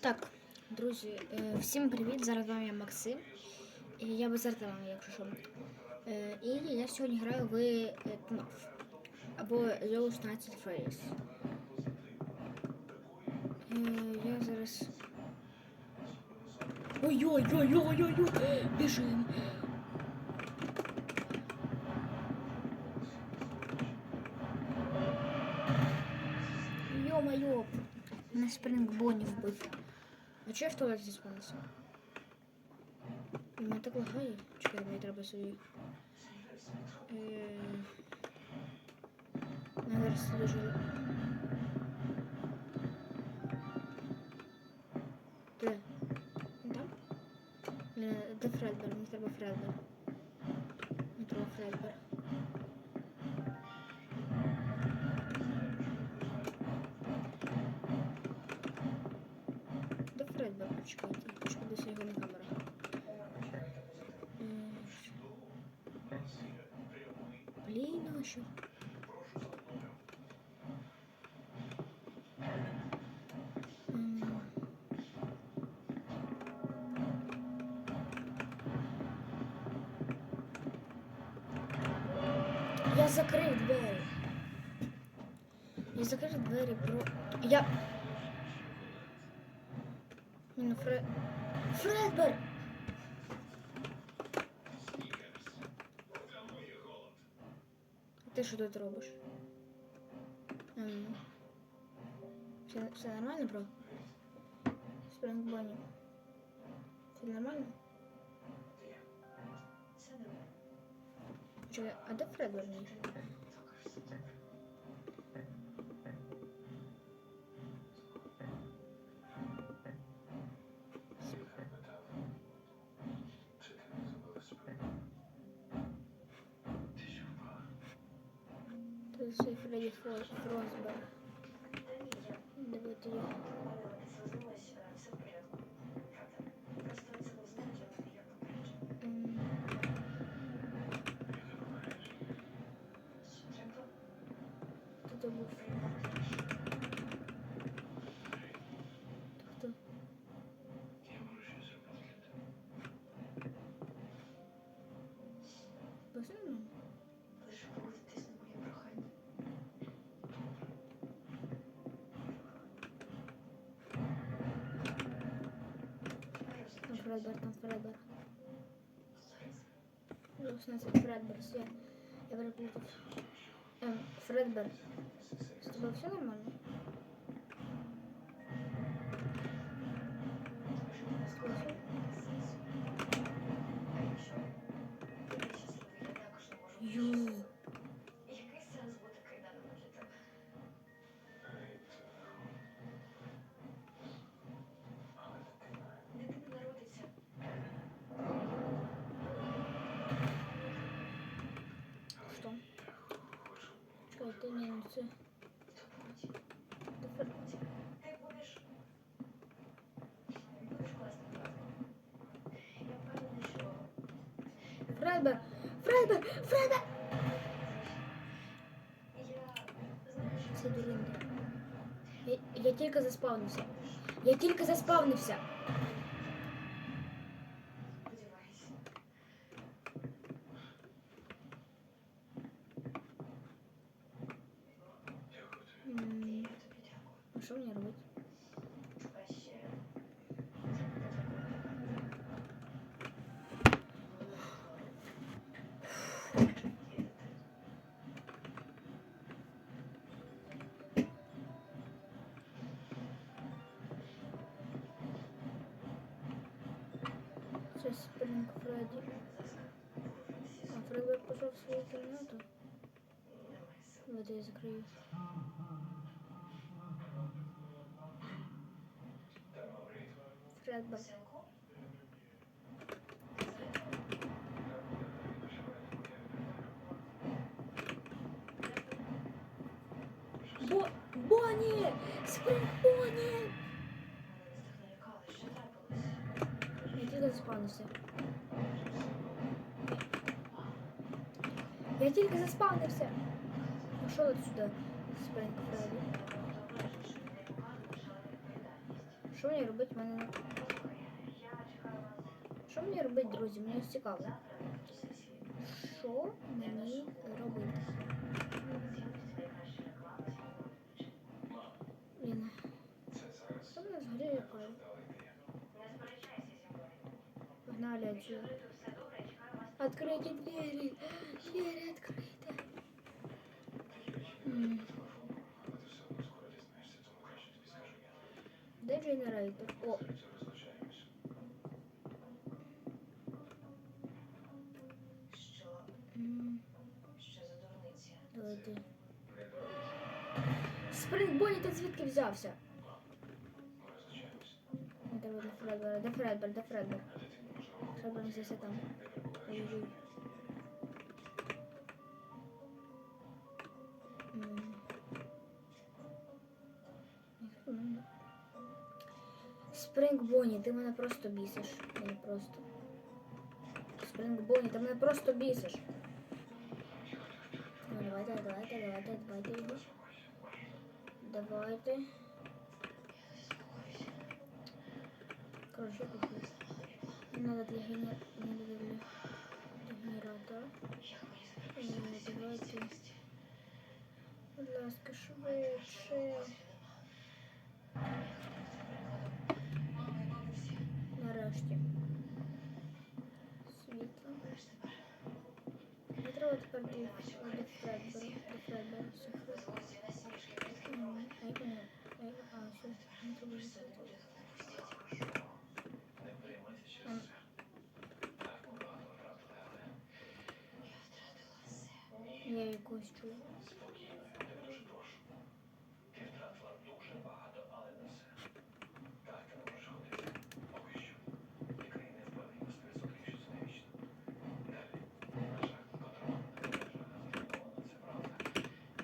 Так, друзі, е, всім привіт! Зараз з вами я Максим. І я без Артема, якщо що. Е, І я сьогодні граю в е, ТНАФ. Або Those Nights at Freddy's. Е, Я зараз. Ой-ой-ой-ой-ой-ой! Біжим! Йо-моё! На спринг Бонні вбив. А чого я в туалеті заспавнився? Мене так лагає. Чекай, мені треба собі. Е, Мене зараз дуже... Де? Не Там? Е, Де Фредбер? Мені треба Фредбер. закрив двері. Я закрив двері про. Я. Ні, ну Фред. Фредбер! А ти що тут робиш? Ем, Все, все нормально, бро? Спринг Бонні. Все нормально? Чекай, а де Фредбер мій? Тут ще Фредді Фор- Фросбер. Там Фредбер, там Фредбер. 16 Фредбер, все. Я переплутав. Ем, Фредбер. С тобой все нормально? Знаю, що Це дуринка. Я, я тільки заспавнився. Я тільки заспавнився. що мені робити? Краще. Це Спринг Фредді. А Фредбер пішов в свою кімнату. Давайте я закрию. Фредбер. Синку, Бо... Бонні! Спринг Бонні! мене так налякали, що трапилось. Я тільки заспавнився. Я тільки заспавнився. Пішов от сюди. Спринг Фредді. Що мені робити? Мене... не- Що мені робити, друзі? Мені цікаво. Що мені робити? Блін. Що мене взагалі лякає? Погнали отсюда. Откройте двери. Двери открыты. М. Де генератор? О, Спрингбоні ти звідки взявся? Давай до Фредбера, до Фредбера, до Фредбера. Фредбер взявся там. Ой-ой. М. М. Спринг Бонні, ти мене просто бісиш. Мене просто. Спринг Бонні, ти мене просто бісиш. Ну, давайте, давайте, давайте, давайте його. Давайте. Короче, надо для генер... Не надо для, генератора. Давайте. Будь ласка, швидше. Нарешті. Світло. Не треба тепер до, до Фредбера. До Фредбера. Все, Фредбер. М, а як вони- а як- А, все. Не треба виходити. Ем, Я якось чую.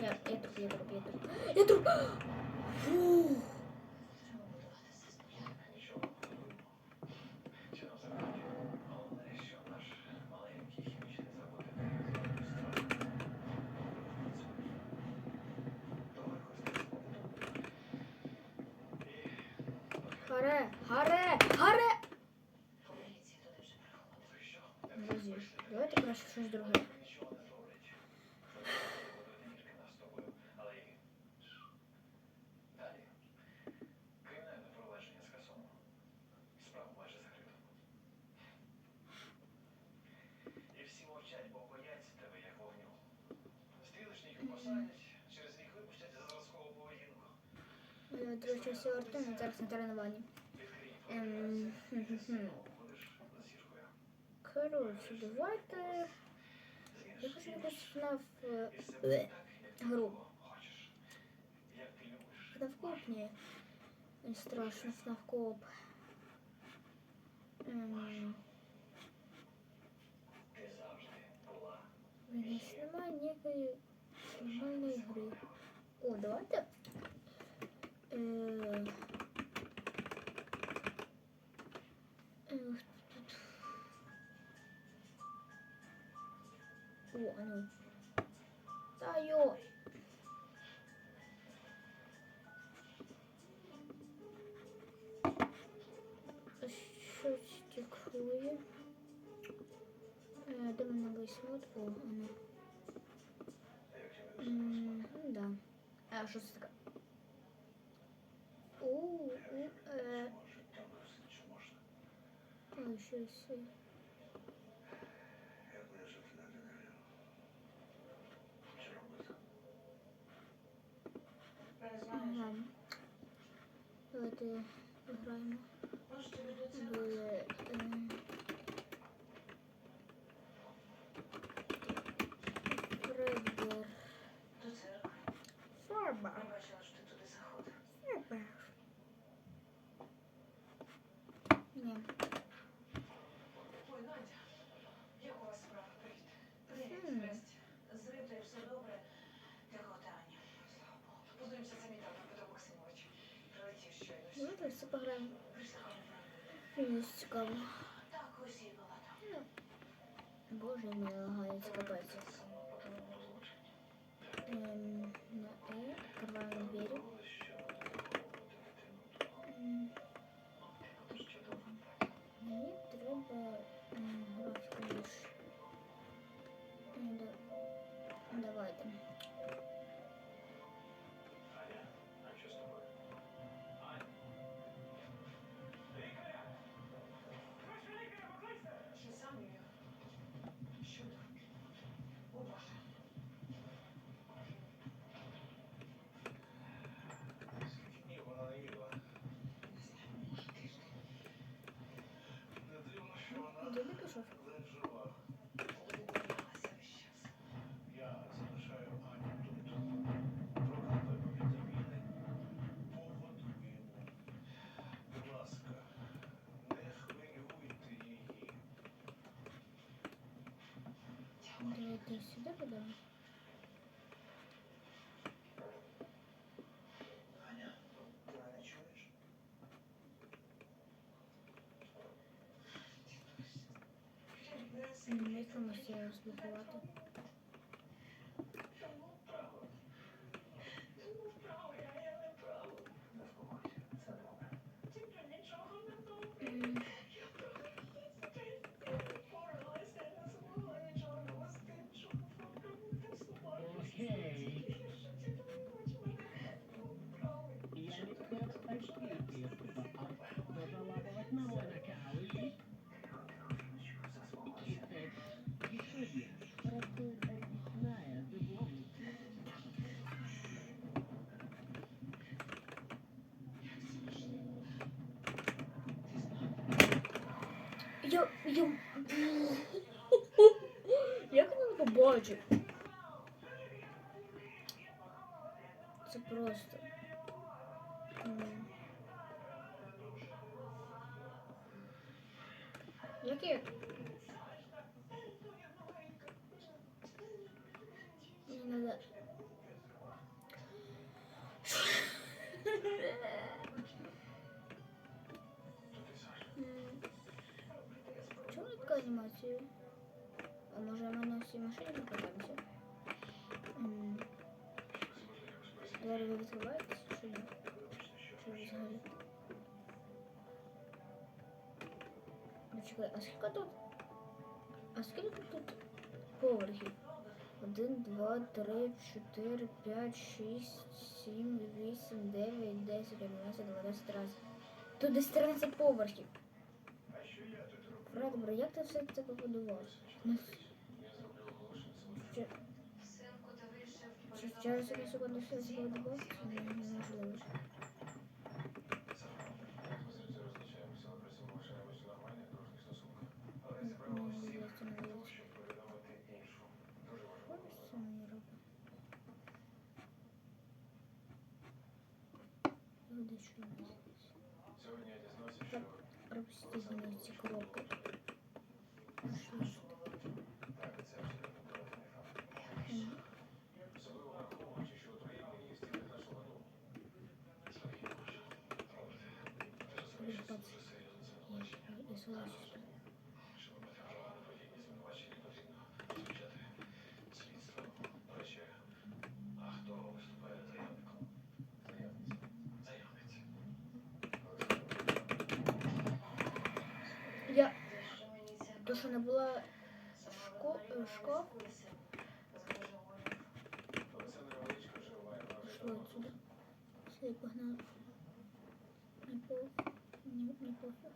Я, я труп, я труп, я труп. Я труп! за зразкову поведінку. Е, Друзі, все Артем, зараз на тренуванні. Коротше, давайте. Я хочу якусь ФНАФ е, І все буде так, як ти гру. хочеш. Як ти любиш. ФНАФ Коп ні. Не страшно, ФНАФ Коп. Ем, Ти завжди була. У нас немає ніякої нормальної гри. О, давайте. Е, е, О, а ну. Та йо. Що стікує? Е, Де мене висмут? О, воно. М, Да. А що це таке? У, у, е, ой, щось. Давайте граємо Все пограємо. Мені. Боже, мені лагається капець. Ем, эм, на Е, открываем двери. Мені треба графіка лише. Давайте. Аня, ти мене чуєш? Мені можете розблокувати. він побачив? Це просто. М. Як я... Мені надо... М. Чому така анімація? А Може ми на всій машині покажемося? М. Двері ви відкриваєтесь чи ні? Чи ви взагалі? Ну чекай, а скільки тут? А скільки тут поверхів? Один, два, три, чотири, п'ять, шість, сім, вісім, дев'ять, десять, одинадцять, дванадцять разів. Тут десь 13 поверхів. Роблю? Радбро, як ти все це побудував? Через одну секунду все це побудував? Це неможливо. Як ми завжди розлучаємося, то, що не була шко... е, шкаф, Олександра Величко живає в пішло отсюда. Все, я погнала. Не по... Не, не пофіг.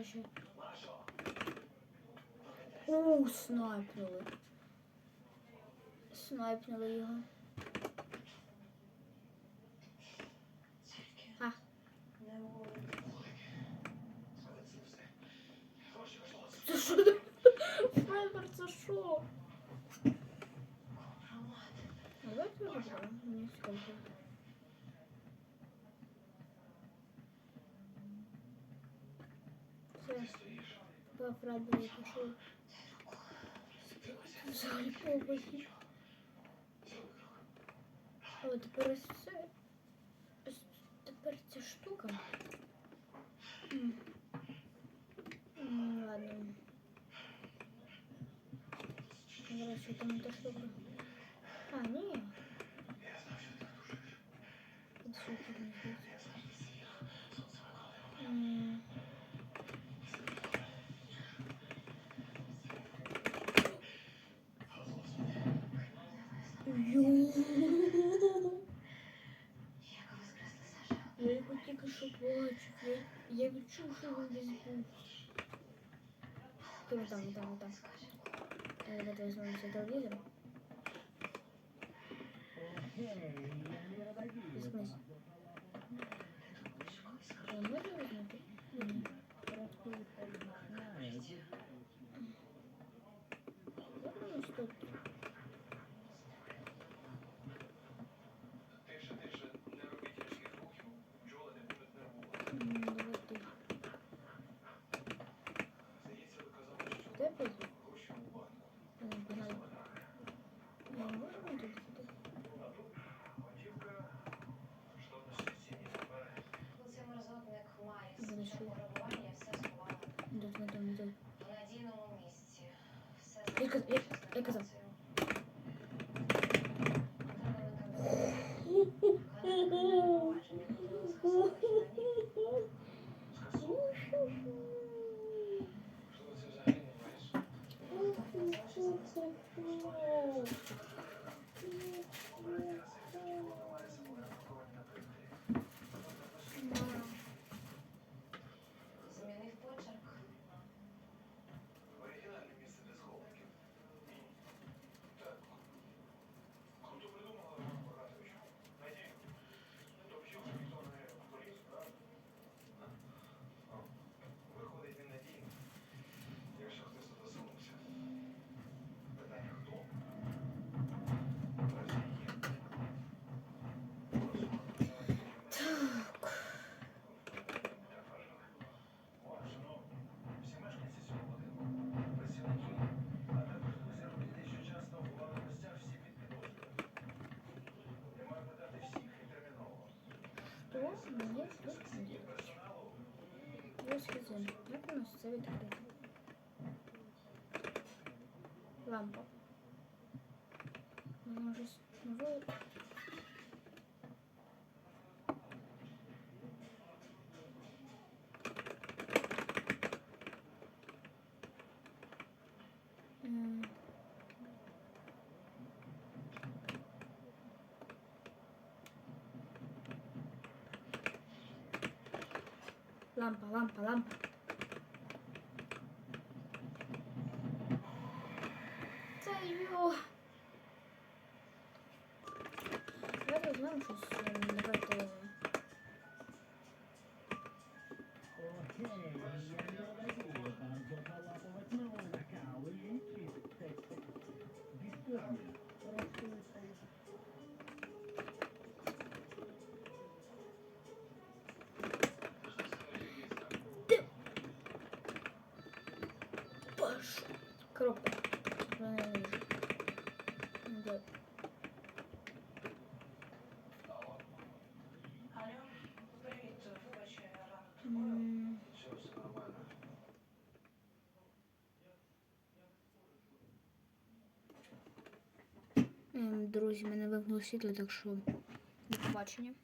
вже ще. Оу, снайпнули. Снайпнули його. А. Це що? во Франции пошел. Взяли побольше. А вот тепер це... Тепер ця штука. Ну, ладно. Короче, там эта штука. А, нет. Это все, что тільки що плачуть. Я відчув, що он десь був. Тоже там, там, там. Ребята, возьмем все телевизор. Бессмысленно. Можно возьмем? el, el, el. Ось хізин. Як у нас це? Лампа. lampa lampa lampa. Sayıyor. Ne yazmamışız? Ne kadar Okay. Алло. Привіт, вибачаю, рано Друзі, мене вимкнуло світло, так що до побачення.